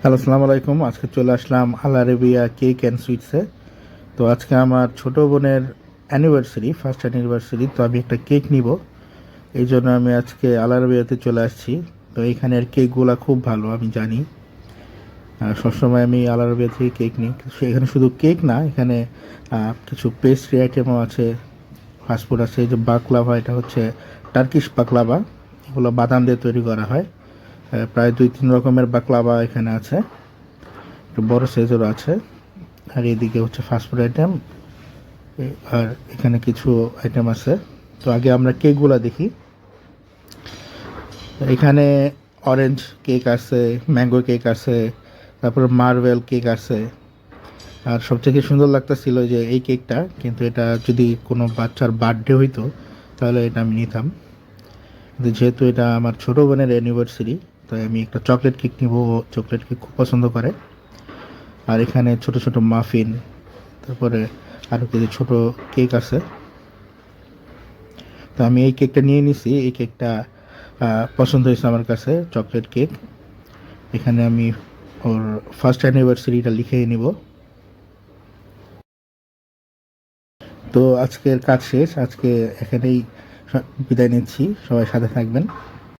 Hello, আসসালামু আলাইকুম। আজকে চলে আসলাম আল আরেবিয়া কেক অ্যান্ড সুইটসে। তো আজকে আমার ছোট বোনের অ্যানিভার্সারি ফার্স্ট অ্যানিভার্সারি তো আমি একটা কেক নিব। এই জন্য আমি আজকে আল আরেবিয়াতে চলে আসছি। তো এখানের কেকগুলো খুব ভালো, আমি জানি। সবসময় আমি আল আরেবিয়া থেকে কেক নিই। এখানে শুধু কেক না, এখানে কিছু পেস্ট্রি আইটেমও আছে ফাস্টফুড আছে। যে বাকলাভা, এটা হচ্ছে টার্কিশ বাকলাভা এগুলো বাদাম দিয়ে তৈরি করা হয়। প্রায় দুই তিন রকমের বাকলাবা এখানে আছে। একটু বড় সাইজেরও আছে। আর এদিকে হচ্ছে ফাস্টফুড আইটেম আর এখানে কিছু আইটেম আছে। তো আগে আমরা কেকগুলো দেখি। এখানে অরেঞ্জ কেক আছে ম্যাঙ্গো কেক আছে, তারপরে মার্বেল কেক আছে। আর সবথেকে সুন্দর লাগতেছিল যে এই কেকটা কিন্তু এটা যদি কোনো বাচ্চার বার্থডে হইতো, তাহলে এটা আমি নিতাম। কিন্তু যেহেতু এটা আমার ছোটো বোনের অ্যানিভার্সারি তাই আমি একটা চকলেট কেক নিব চকলেট কেক খুব পছন্দ করে। আর এখানে ছোট ছোট মাফিন তারপরে আরও কিছু ছোট কেক আছে। তো আমি এই কেকটা নিয়ে নিছি, এই কেকটা পছন্দ হয়েছে আমার কাছে চকলেট কেক এখানে আমি ওর ফার্স্ট অ্যানিভার্সারিটা লিখে নিব। তো আজকের কাজ শেষ, আজকে এখানেই বিদায় নিচ্ছি, সবাই সাথে থাকবেন।